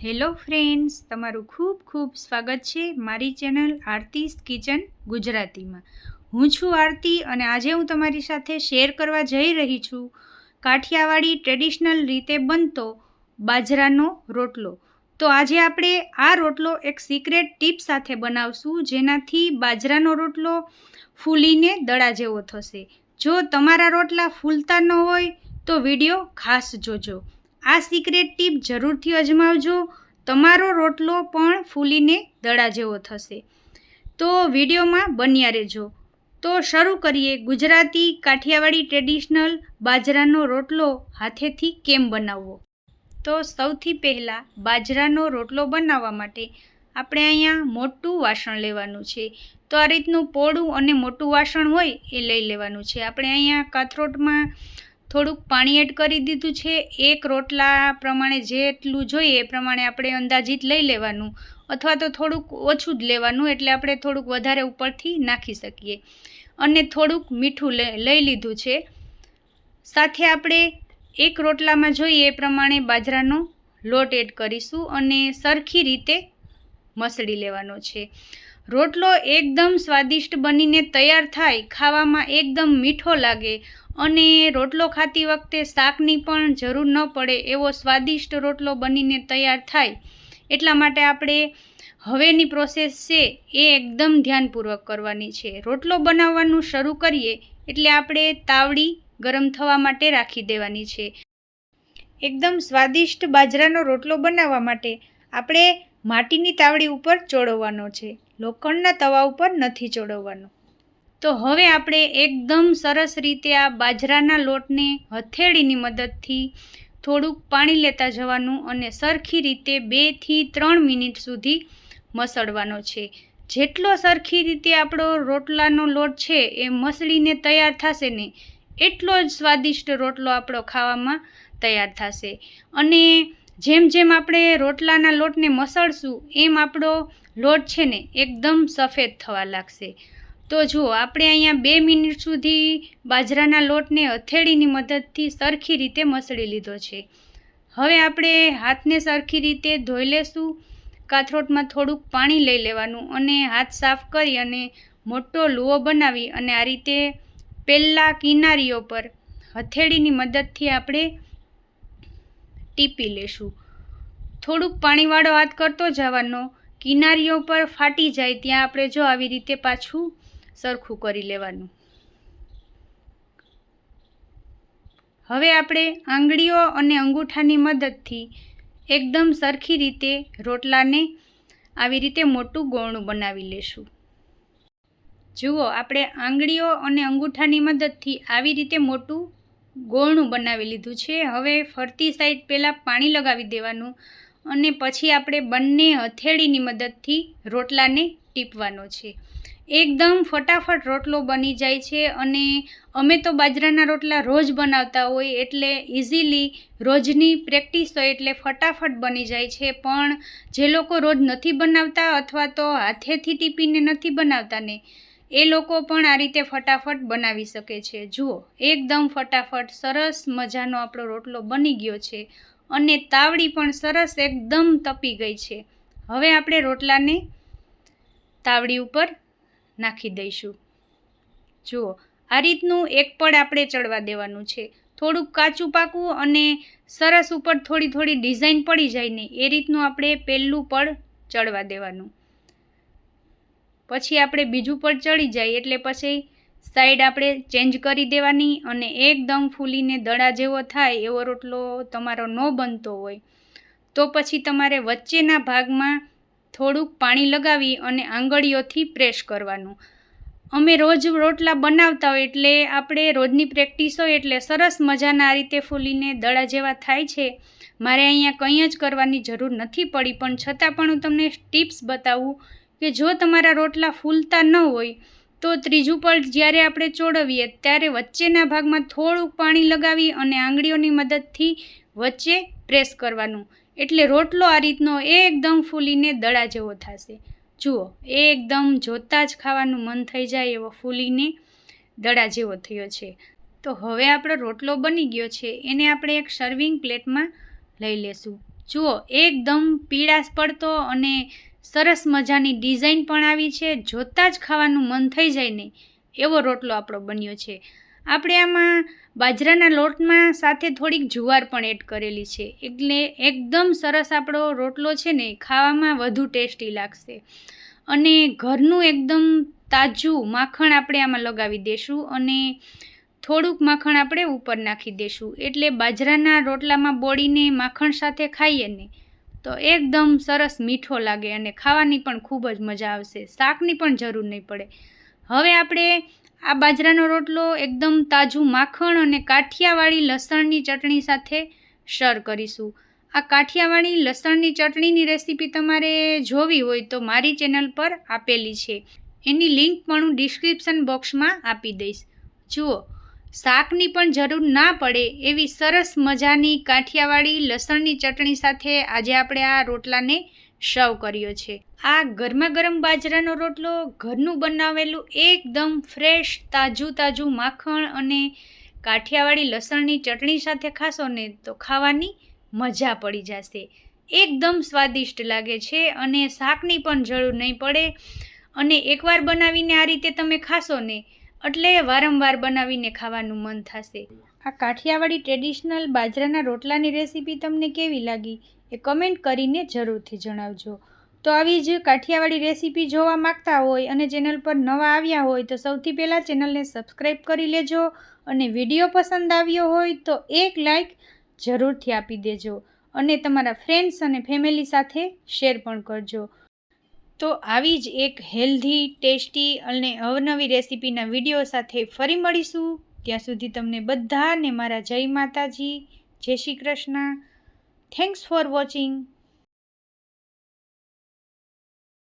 Hello friends, તમારું ખૂબ ખૂબ સ્વાગત છે મારી ચેનલ આરતીસ કિચન ગુજરાતીમાં. હું છું આરતી અને આજે હું તમારી સાથે શેર કરવા જઈ રહી છું કાઠિયાવાડી ટ્રેડિશનલ રીતે બનતો બાજરાનો રોટલો. તો આજે આપણે આ રોટલો એક સિક્રેટ ટીપ સાથે બનાવશું, જેનાથી બાજરાનો રોટલો ફૂલીને દડા જેવો થશે. જો તમારા રોટલા ફૂલતા ન હોય તો વીડિયો ખાસ જોજો. આ સિક્રેટ ટીપ જરૂરથી અજમાવજો. તમારો રોટલો પણ ફૂલીને દડા જેવો થશે. તો વિડીયોમાં બન્યા રહેજો. તો શરૂ કરીએ. ગુજરાતી કાઠિયાવાડી ટ્રેડિશનલ બાજરાનો રોટલો હાથેથી કેમ બનાવવો? તો સૌથી પહેલાં બાજરાનો રોટલો બનાવવા માટે આપણે અહીંયા મોટું વાસણ લેવાનું છે. તો આ રીતનું પોળું અને મોટું વાસણ હોય એ લઈ લેવાનું છે. આપણે અહીંયા કાથરોટમાં થોડુંક પાણી એડ કરી દીધું છે. એક રોટલા પ્રમાણે જેટલું જોઈએ એ પ્રમાણે આપણે અંદાજિત લઈ લેવાનું અથવા તો થોડુંક ઓછું જ લેવાનું એટલે આપણે થોડુંક વધારે ઉપરથી નાખી શકીએ. અને થોડુંક મીઠું લઈ લીધું છે. સાથે આપણે એક રોટલામાં જોઈએ એ પ્રમાણે બાજરાનો લોટ એડ કરીશું અને સરખી રીતે મસળી લેવાનો છે. રોટલો એકદમ સ્વાદિષ્ટ બનીને તૈયાર થાય, ખાવામાં એકદમ મીઠો લાગે અને રોટલો ખાતી વખતે શાકની પણ જરૂર ન પડે એવો સ્વાદિષ્ટ રોટલો બનીને તૈયાર થાય. એટલા માટે આપણે હવેની પ્રોસેસ છે એ એકદમ ધ્યાનપૂર્વક કરવાની છે. રોટલો બનાવવાનું શરૂ કરીએ એટલે આપણે તાવડી ગરમ થવા માટે રાખી દેવાની છે. એકદમ સ્વાદિષ્ટ બાજરાનો રોટલો બનાવવા માટે આપણે માટીની તાવડી ઉપર ચોળવવાનો છે. લોખંડના તવા ઉપર નથી ચોળવવાનો. તો હવે આપણે એકદમ સરસ રીતે આ બાજરાના લોટને હથેળીની મદદથી થોડુંક પાણી લેતા જવાનું અને સરખી રીતે બેથી ત્રણ મિનિટ સુધી મસળવાનો છે. જેટલો સરખી રીતે આપણો રોટલાનો લોટ છે એ મસળીને તૈયાર થશે ને, એટલો જ સ્વાદિષ્ટ રોટલો આપણો ખાવામાં તૈયાર થશે. અને જેમ જેમ આપણે રોટલાના લોટને મસળશું, એમ આપણો લોટ છે ને એકદમ સફેદ થવા લાગશે. તો જુઓ, આપણે અહીંયા બે મિનિટ સુધી બાજરાના લોટને હથેળીની મદદથી સરખી રીતે મસળી લીધો છે. હવે આપણે હાથને સરખી રીતે ધોઈ લેશું. કાથરોટમાં થોડુંક પાણી લઈ લેવાનું અને હાથ સાફ કરી અને મોટો લુઓ બનાવી અને આ રીતે પહેલાં કિનારીઓ પર હથેળીની મદદથી આપણે ટીપી લેશું. થોડુંક પાણીવાળો હાથ કરતો જવાનો. કિનારીઓ પર ફાટી જાય ત્યાં આપણે જો આવી રીતે પાછું સરખું કરી લેવાનું. હવે આપણે આંગળીઓ અને અંગૂઠાની મદદથી એકદમ સરખી રીતે રોટલાને આવી રીતે મોટું ગોળણું બનાવી લેશું. જુઓ, આપણે આંગળીઓ અને અંગૂઠાની મદદથી આવી રીતે મોટું ગોળણું બનાવી લીધું છે. હવે ફરતી સાઈડ પહેલાં પાણી લગાવી દેવાનું અને પછી આપણે બંને હથેળીની મદદથી રોટલાને ટીપવાનો છે. એકદમ ફટાફટ રોટલો બની જાય છે અને અમે તો બાજરાના રોટલા રોજ બનાવતા હોય એટલે ઇઝીલી રોજની પ્રેક્ટિસ હોય એટલે ફટાફટ બની જાય છે. પણ જે લોકો રોજ નથી બનાવતા અથવા તો હાથેથી ટીપીને નથી બનાવતા ને, એ લોકો પણ આ રીતે ફટાફટ બનાવી શકે છે. જુઓ, એકદમ ફટાફટ સરસ મજાનો આપણો રોટલો બની ગયો છે અને તાવડી પણ સરસ એકદમ તપી ગઈ છે. હવે આપણે રોટલાને તાવડી ઉપર નાખી દઈશું. જુઓ, આ રીતનું એક પડ આપણે ચડવા દેવાનું છે. થોડુંક કાચું પાકવું અને સરસ ઉપર થોડી થોડી ડિઝાઇન પડી જાય ને એ રીતનું આપણે પહેલું પડ ચડવા દેવાનું. પછી આપણે બીજું પડ ચડી જાય એટલે પછી સાઈડ આપણે ચેન્જ કરી દેવાની અને એકદમ ફૂલીને દડા જેવો થાય એવો રોટલો તમારો ન બનતો હોય. તો પછી તમારે વચ્ચેના ભાગમાં થોડુંક પાણી લગાવી અને આંગળીઓથી પ્રેસ કરવાનું. અમે રોજ રોટલા બનાવતા હોય એટલે આપણે રોજની પ્રેક્ટિસ હોય એટલે સરસ મજાના આ રીતે ફૂલીને દડા જેવા થાય છે. મારે અહીંયા કંઈ જ કરવાની જરૂર નથી પડી, પણ છતાં પણ હું તમને ટિપ્સ બતાવું કે જો તમારા રોટલા ફૂલતા ન હોય, તો ત્રીજું પળ જ્યારે આપણે ચોડવીએ ત્યારે વચ્ચેના ભાગમાં થોડુંક પાણી લગાવી અને આંગળીઓની મદદથી વચ્ચે પ્રેસ કરવાનું. એટલે રોટલો આ રીતનો એકદમ ફૂલીને દડા જેવો થશે. જુઓ એકદમ જોતાં જ ખાવાનું મન થઈ જાય એવો ફૂલીને દડા જેવો થયો છે. તો હવે આપણો રોટલો બની ગયો છે, એને આપણે એક સર્વિંગ પ્લેટમાં લઈ લેશું. જુઓ, એકદમ પીળાશ પડતો અને સરસ મજાની ડિઝાઇન પણ આવી છે, જોતાં જ ખાવાનું મન થઈ જાય ને એવો રોટલો આપણો બન્યો છે. આપણે આમાં બાજરાના લોટમાં સાથે થોડીક જુવાર પણ એડ કરેલી છે. એટલે એકદમ સરસ આપણો રોટલો છે ને ખાવામાં વધુ ટેસ્ટી લાગશે. અને ઘરનું એકદમ તાજું માખણ આપણે આમાં લગાવી દઈશું અને થોડુંક માખણ આપણે ઉપર નાખી દઈશું એટલે બાજરાના રોટલામાં બોળીને માખણ સાથે ખાઈએ ને, તો એકદમ સરસ મીઠો લાગે અને ખાવાની પણ ખૂબ જ મજા આવશે. શાકની પણ જરૂર નહીં પડે. હવે આપણે આ બાજરાનો રોટલો એકદમ તાજું માખણ અને કાઠિયાવાડી લસણની ચટણી સાથે સર્વ કરીશું. આ કાઠિયાવાડી લસણની ચટણીની રેસીપી તમારે જોવી હોય તો મારી ચેનલ પર આપેલી છે. એની લિંક પણ હું ડિસ્ક્રિપ્શન બોક્સમાં આપી દઈશ. જુઓ શાકની પણ જરૂર ના પડે એવી સરસ મજાની કાઠિયાવાડી લસણની ચટણી સાથે આજે આપણે આ રોટલાને સર્વ કર્યો છે. આ ગરમા ગરમ બાજરાનો રોટલો ઘરનું બનાવેલું એકદમ ફ્રેશ તાજું તાજું માખણ અને કાઠિયાવાડી લસણની ચટણી સાથે ખાશો ને તો ખાવાની મજા પડી જશે. એકદમ સ્વાદિષ્ટ લાગે છે અને શાકની પણ જરૂર નહીં પડે અને એકવાર બનાવીને આ રીતે તમે ખાશો ને એટલે વારંવાર બનાવીને ખાવાનું મન થશે. આ કાઠિયાવાડી ટ્રેડિશનલ બાજરાના રોટલાની રેસીપી તમને કેવી લાગી? એ કમેન્ટ કરીને જરૂરથી જણાવજો. તો આવી જ કાઠિયાવાડી રેસીપી જોવા માંગતા હોય અને ચેનલ પર નવા આવ્યા હોય તો સૌથી પહેલાં ચેનલને સબસ્ક્રાઈબ કરી લેજો અને વીડિયો પસંદ આવ્યો હોય તો એક લાઈક જરૂરથી આપી દેજો અને તમારા ફ્રેન્ડ્સ અને ફેમિલી સાથે શેર પણ કરજો. તો આવી જ એક હેલ્ધી ટેસ્ટી અને અવનવી રેસીપીના વીડિયો સાથે ફરી મળીશું. ત્યાં સુધી તમને બધાને મારા જય માતાજી, જય Shri Krishna. Thanks for watching